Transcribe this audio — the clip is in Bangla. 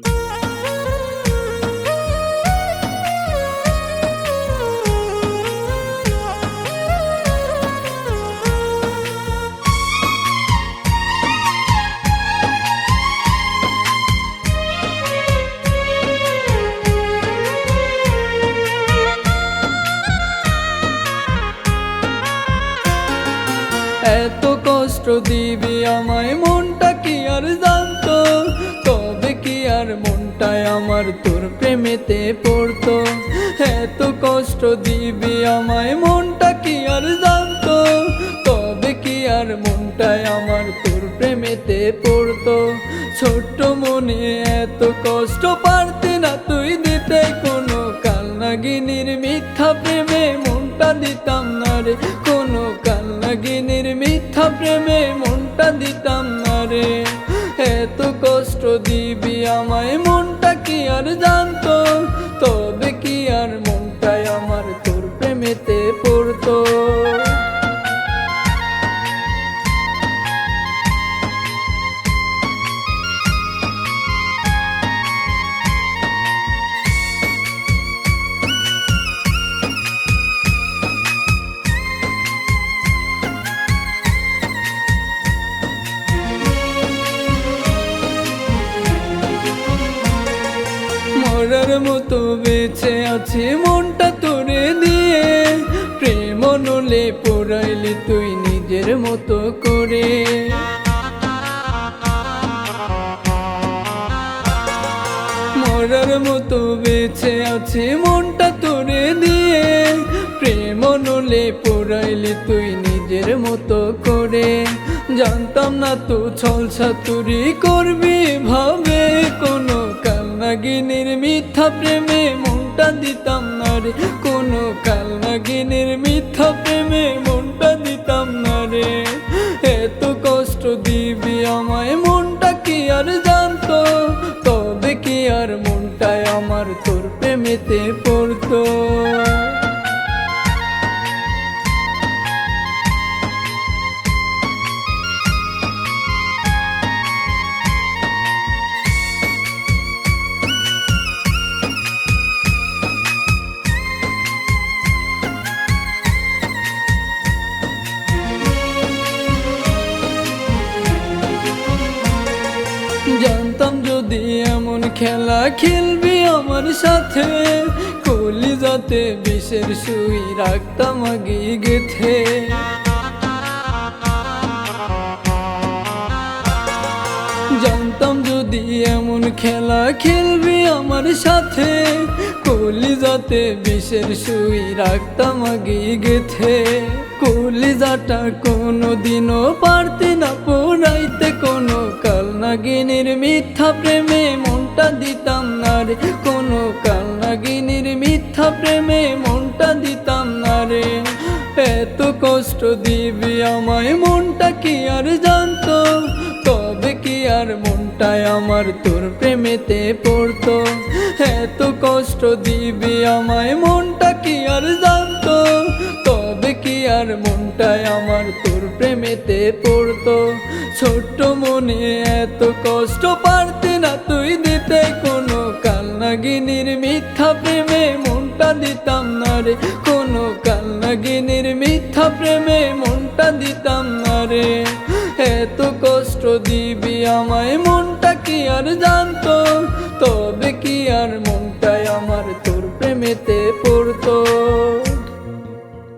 এত কষ্ট দিবি আমায় মনটা কি আর জানতো? আর মনটায় আমার তোর প্রেমেতে পড়তো। এত কষ্ট দিবি আমায়, মনটা কি আর জানতো? তবে কি আর মনটায় আমার তোর প্রেমেতে পড়তো? ছোট্ট মনে এত কষ্ট পারতি না তুই দিতে কোনো কাল নাগিনীর মিথ্যা প্রেমে মনটা দিতাম না রে। কোনো কাল নাগিনীর মিথ্যা প্রেমে মনটা দিতাম না রে। আমায় মনটা কি আর জানতো মরার মতো বেঁচে আছি, মনটা তোরে দিয়ে। প্রেম নলে পোড়াইলি তুই নিজের মতো করে। মরার মতো বেঁচে আছে, মনটা তোরে দিয়ে। প্রেম নলে পোড়াইলি তুই নিজের মতো করে। জানতাম না তো ছল ছাতুরি করবি ভাবে কোনো কালনাগিনীর মিথ্যা প্রেমে মনটা দিতাম না রে। কোনো কালনাগিনীর মিথ্যা প্রেমে মনটা দিতাম না রে। এত কষ্ট দিবি আমায়, মনটা কি আর জানতো? তবে কি আর মনটায় আমার তোর প্রেমেতে পড়তো? যদি এমন খেলা খেলবি আমার সাথে কলি যাতে বিষের সুই রাখতাম গেথে। জানতাম যদি এমন খেলা খেলবি আমার সাথে। কলি যাতে বিষের সুই রাখতাম আগে গেথে। কলিজাটা কোনো দিনও পারতে না পোড়াইতে কোনো কাল নাগিনীর মিথ্যা প্রেমে মনটা দিতাম না রে। কোনো কাল নাগিনীর মিথ্যা প্রেমে মনটা দিতাম না রে। এত কষ্ট দিবি আমায় মনটা কি আর জানতো? আর মনটায় আমার তোর প্রেমেতে পড়তো। এত কষ্ট দিবি আমায়, মনটা কি আর জানতো? তবে কি আর মনটায় আমার তোর প্রেমেতে পড়তো? ছোট্ট মনে এত কষ্ট পারতি না তুই দিতে কোনো কাল নাগিনীর মিথ্যা প্রেমে মনটা দিতাম না রে, কোনো কাল নাগিনীর কি